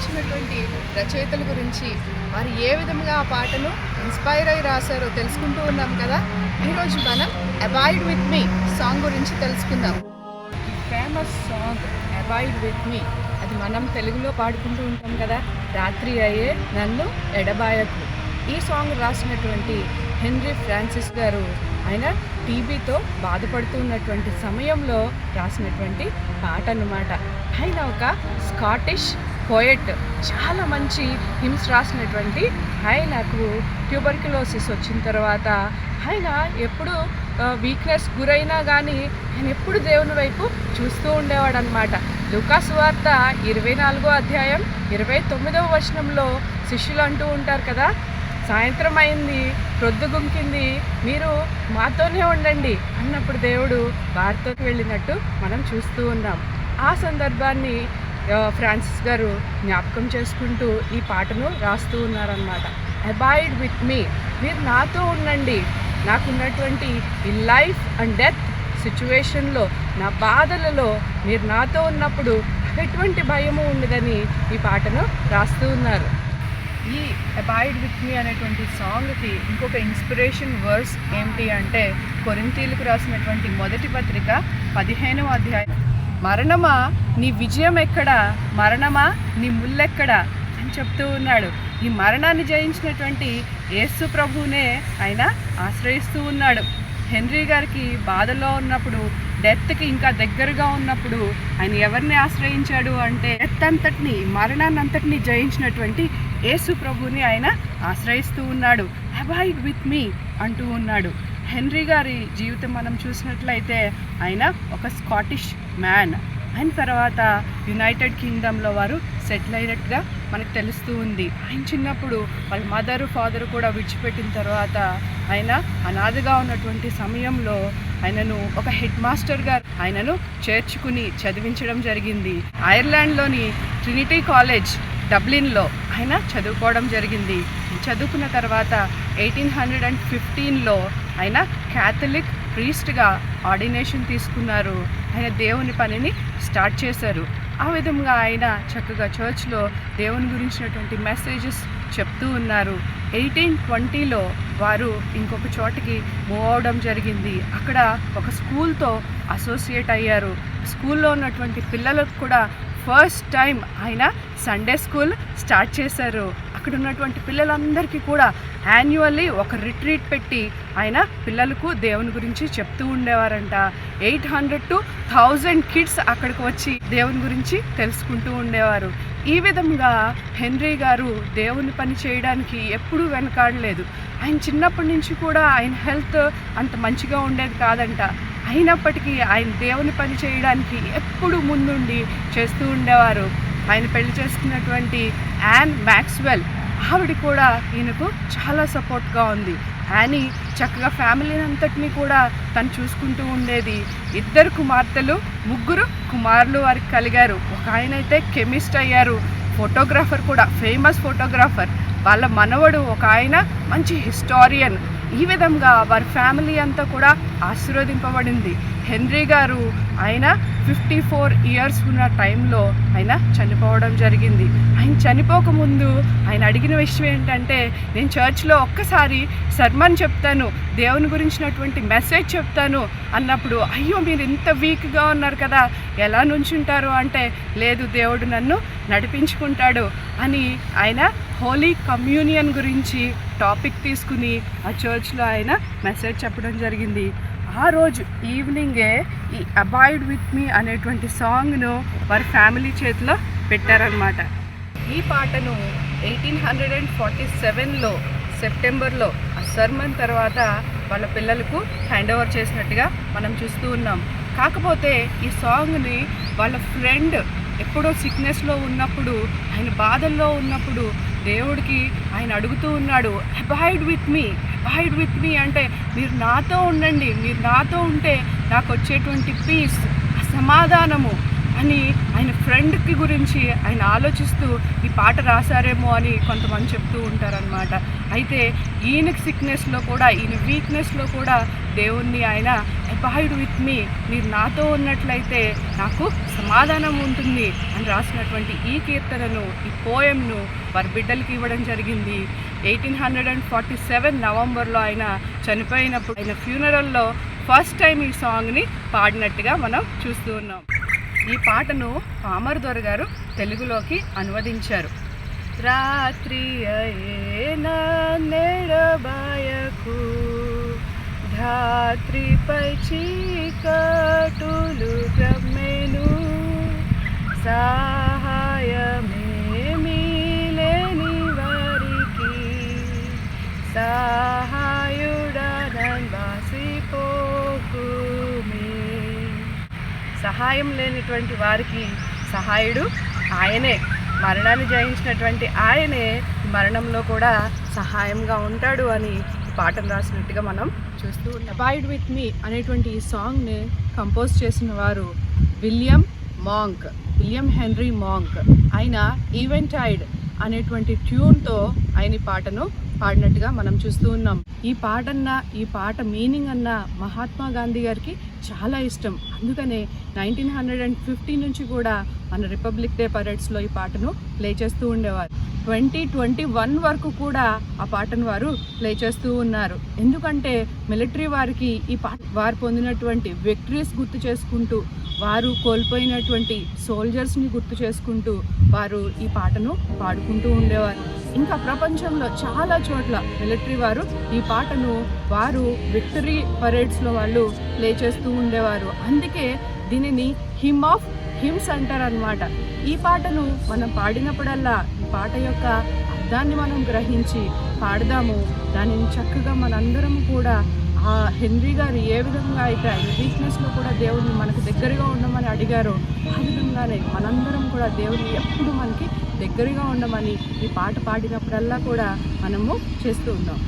రాసినటువంటి రచయితల గురించి వారు ఏ విధంగా ఆ పాటను ఇన్స్పైర్ అయి రాశారో తెలుసుకుంటూ ఉన్నాం కదా. ఈరోజు మనం అబాయిడ్ విత్ మీ సాంగ్ గురించి తెలుసుకుందాం. ఈ famous song abide with me అది మనం తెలుగులో పాడుకుంటూ ఉంటాం కదా. రాత్రి అయ్యే నన్ను ఎడబాయకు. ఈ సాంగ్ రాసినటువంటి హెన్రీ ఫ్రాన్సిస్ గారు ఆయన టీబీతో బాధపడుతూ ఉన్నటువంటి సమయంలో రాసినటువంటి పాట అన్నమాట ఆయన ఒక స్కాటిష్ పోయట్ చాలా మంచి హిమ్స్ రాసినటువంటి ఆయనకు ట్యూబర్క్యులోసిస్ వచ్చిన తర్వాత ఆయన ఎప్పుడు వీక్నెస్ గురైనా కానీ ఆయన ఎప్పుడు దేవుని వైపు చూస్తూ ఉండేవాడు అనమాట లుకాస్ వార్త ఇరవై నాలుగో అధ్యాయం ఇరవై తొమ్మిదవ వచనంలో శిష్యులు అంటూ ఉంటారు కదా సాయంత్రం అయింది ప్రొద్దు గుంకింది మీరు మాతోనే ఉండండి అన్నప్పుడు దేవుడు వారితోకి వెళ్ళినట్టు మనం చూస్తూ ఉన్నాం. ఆ సందర్భాన్ని ఫ్రాన్సిస్ గారు జ్ఞాపకం చేసుకుంటూ ఈ పాటను రాస్తూ ఉన్నారనమాట అబాయిడ్ విత్ మీ మీరు నాతో ఉండండి. నాకున్నటువంటి ఈ లైఫ్ అండ్ డెత్ సిచ్యువేషన్లో నా బాధలలో మీరు నాతో ఉన్నప్పుడు ఎటువంటి భయము ఉండదని ఈ పాటను రాస్తూ ఉన్నారు. ఈ అబాయిడ్ విత్ మీ అనేటువంటి సాంగ్కి ఇంకొక ఇన్స్పిరేషన్ వర్స్ ఏంటి అంటే కొరింతీలకు రాసినటువంటి మొదటి పత్రిక పదిహేనవ అధ్యాయం మరణమా? నీ విజయం ఎక్కడా? మరణమా? నీ ముల్లెక్కడా? అని చెప్తూ ఉన్నాడు. ఈ మరణాన్ని జయించినటువంటి యేసు ప్రభువునే ఆయన ఆశ్రయిస్తూ ఉన్నాడు. హెన్రీ గారికి బాధలో ఉన్నప్పుడు డెత్కి ఇంకా దగ్గరగా ఉన్నప్పుడు ఆయన ఎవరిని ఆశ్రయించాడు అంటే డెత్ అంతటిని మరణాన్ని అంతటిని జయించినటువంటి యేసు ప్రభుని ఆయన ఆశ్రయిస్తూ ఉన్నాడు. అబాయిడ్ విత్ మీ అంటూ ఉన్నాడు. హెన్రీ గారి జీవితం మనం చూసినట్లయితే ఆయన ఒక స్కాటిష్ మ్యాన్. ఆయన తర్వాత యునైటెడ్ కింగ్డమ్లో వారు సెటిల్ అయినట్టుగా మనకు తెలుస్తూ ఉంది. ఆయన చిన్నప్పుడు వాళ్ళ మదరు ఫాదర్ కూడా విడిచిపెట్టిన తర్వాత ఆయన అనాథగా ఉన్నటువంటి సమయంలో ఆయనను ఒక హెడ్ మాస్టర్ గారు ఆయనను చేర్చుకుని చదివించడం జరిగింది. ఐర్లాండ్లోని ట్రినిటీ కాలేజ్ డబ్లిన్లో ఆయన చదువుకోవడం జరిగింది. చదువుకున్న తర్వాత ఎయిటీన్ హండ్రెడ్ అండ్ ఫిఫ్టీన్లో ఆయన క్యాథలిక్ ప్రీస్ట్గా ఆర్డినేషన్ తీసుకున్నారు. ఆయన దేవుని పనిని స్టార్ట్ చేశారు. ఆ విధంగా ఆయన చక్కగా చర్చ్లో దేవుని గురించినటువంటి మెసేజెస్ చెప్తూ ఉన్నారు. ఎయిటీన్ ట్వంటీలో వారు ఇంకొక చోటకి మూవ్ అవడం జరిగింది. అక్కడ ఒక స్కూల్తో అసోసియేట్ అయ్యారు. స్కూల్లో ఉన్నటువంటి పిల్లలకు కూడా ఫస్ట్ టైం ఆయన సండే స్కూల్ స్టార్ట్ చేశారు. అక్కడ ఉన్నటువంటి పిల్లలందరికీ కూడా యాన్యువల్లీ ఒక రిట్రీట్ పెట్టి ఆయన పిల్లలకు దేవుని గురించి చెప్తూ ఉండేవారంట. Eight hundred two thousand kids అక్కడికి వచ్చి దేవుని గురించి తెలుసుకుంటూ ఉండేవారు. ఈ విధంగా హెన్రీ గారు దేవుని పని చేయడానికి ఎప్పుడూ వెనకాడలేదు. ఆయన చిన్నప్పటి నుంచి కూడా ఆయన హెల్త్ అంత మంచిగా ఉండేది కాదంట. అయినప్పటికీ ఆయన దేవుని పని చేయడానికి ఎప్పుడు ముందుండి చేస్తూ ఉండేవారు. ఆయన పెళ్ళి చేసుకున్నటువంటి యాన్ మ్యాక్స్వెల్ ఆవిడ కూడా ఈయనకు చాలా సపోర్ట్గా ఉంది. యానీ చక్కగా ఫ్యామిలీని అంతటినీ కూడా తను చూసుకుంటూ ఉండేది. ఇద్దరు కుమార్తెలు ముగ్గురు కుమారులు వారికి కలిగారు. ఒక ఆయన అయితే కెమిస్ట్ అయ్యారు. ఫోటోగ్రాఫర్ కూడా ఫేమస్ ఫోటోగ్రాఫర్ వాళ్ళ మనవడు ఒక ఆయన మంచి హిస్టారియన్ ఈ విధంగా వారి ఫ్యామిలీ అంతా కూడా ఆశీర్వదింపబడింది. హెన్రీ గారు ఆయన ఫిఫ్టీ ఫోర్ ఇయర్స్ ఉన్న టైంలో ఆయన చనిపోవడం జరిగింది. ఆయన చనిపోకముందు ఆయన అడిగిన విషయం ఏంటంటే నేను చర్చ్లో ఒక్కసారి సర్మన్ చెప్తాను దేవుని గురించినటువంటి మెసేజ్ చెప్తాను అన్నప్పుడు అయ్యో మీరు ఇంత వీక్గా ఉన్నారు కదా ఎలా నుంచుంటారు? అంటే లేదు దేవుడు నన్ను నడిపించుకుంటాడు అని ఆయన హోలీ కమ్యూనియన్ గురించి టాపిక్ తీసుకుని ఆ చర్చ్లో ఆయన మెసేజ్ చెప్పడం జరిగింది. ఆ రోజు ఈవినింగే ఈ అబాయిడ్ విత్ మీ అనేటువంటి సాంగ్ను వారి ఫ్యామిలీ చేతిలో పెట్టారనమాట ఈ పాటను ఎయిటీన్ హండ్రెడ్ అండ్ ఫార్టీ సెవెన్లో సెప్టెంబర్లో ఆ సర్మన్ తర్వాత వాళ్ళ పిల్లలకు హ్యాండ్ ఓవర్ చేసినట్టుగా మనం చూస్తూ ఉన్నాం. కాకపోతే ఈ సాంగ్ని వాళ్ళ ఫ్రెండ్ ఎప్పుడో సిక్నెస్లో ఉన్నప్పుడు ఆయన బాధల్లో ఉన్నప్పుడు దేవుడికి ఆయన అడుగుతూ ఉన్నాడు abide with me abide with me అంటే మీరు నాతో ఉండండి మీరు నాతో ఉంటే నాకు వచ్చేటువంటి పీస్ సమాధానము. అని ఆయన ఫ్రెండ్కి గురించి ఆయన ఆలోచిస్తూ ఈ పాట రాశారేమో అని కొంతమంది చెప్తూ ఉంటారనమాట అయితే ఈయనకి సిక్నెస్లో కూడా ఈయన వీక్నెస్లో కూడా దేవుణ్ణి ఆయన అబాయిడ్ విత్ మీ మీరు నాతో ఉన్నట్లయితే నాకు సమాధానం ఉంటుంది అని రాసినటువంటి ఈ కీర్తనను ఈ పోయంను వారి బిడ్డలకి ఇవ్వడం జరిగింది. Eighteen hundred and forty seven నవంబర్లో ఆయన చనిపోయినప్పుడు ఆయన ఫ్యూనరల్లో ఫస్ట్ టైం ఈ సాంగ్ని పాడినట్టుగా మనం చూస్తూ ఉన్నాం. ఈ పాటను పామర్ దొర గారు తెలుగులోకి అనువదించారు. రాత్రి అయేనా నెడబాయకు ధాత్రిపై చీకటులు గమ్మెను సా సహాయం లేనిటువంటి వారికి సహాయుడు ఆయనే. మరణాన్ని జయించినటువంటి ఆయనే మరణంలో కూడా సహాయంగా ఉంటాడు అని పాటను రాసినట్టుగా మనం చూస్తూ ఉన్నాం. అబాయిడ్ విత్ మీ అనేటువంటి ఈ సాంగ్ని కంపోజ్ చేసిన వారు William Monk William Henry Monk. ఆయన ఈవెంటైడ్ అనేటువంటి ట్యూన్తో ఆయన ఈ పాటను పాడినట్టుగా మనం చూస్తూ ఉన్నాం. ఈ పాట అన్న ఈ పాట మీనింగ్ అన్న మహాత్మా గాంధీ గారికి చాలా ఇష్టం. అందుకనే నైన్టీన్ హండ్రెడ్ అండ్ ఫిఫ్టీ నుంచి కూడా మన రిపబ్లిక్ డే పరేడ్స్లో ఈ పాటను ప్లే చేస్తూ ఉండేవారు. ట్వంటీ ట్వంటీ వన్ వరకు కూడా ఆ పాటను వారు ప్లే చేస్తూ ఉన్నారు. ఎందుకంటే మిలిటరీ వారికి ఈ పాట వారు పొందినటువంటి విక్టరీస్ గుర్తు చేసుకుంటూ వారు కోల్పోయినటువంటి సోల్జర్స్ని గుర్తు చేసుకుంటూ వారు ఈ పాటను పాడుకుంటూ ఉండేవారు. ఇంకా ప్రపంచంలో చాలా చోట్ల మిలిటరీ వారు ఈ పాటను వారు విక్టరీ పరేడ్స్లో వాళ్ళు ప్లే చేస్తూ ఉండేవారు. అందుకే దీనిని హిమ్ ఆఫ్ హిమ్స్ అంటారు అనమాట ఈ పాటను మనం పాడినప్పుడల్లా ఈ పాట యొక్క అర్థాన్ని మనం గ్రహించి పాడదాము. దానిని చక్కగా మనందరం కూడా ఆ హెన్రీ గారు ఏ విధంగా అయితే ఆయన వీక్నెస్లో కూడా దేవుడిని మనకు దగ్గరగా ఉండమని అడిగారో ఆ విధంగానే మనందరం కూడా దేవుడిని ఎప్పుడు మనకి దగ్గరగా ఉండమని ఈ పాట పాడినప్పుడల్లా కూడా మనము చేస్తూ ఉన్నాం.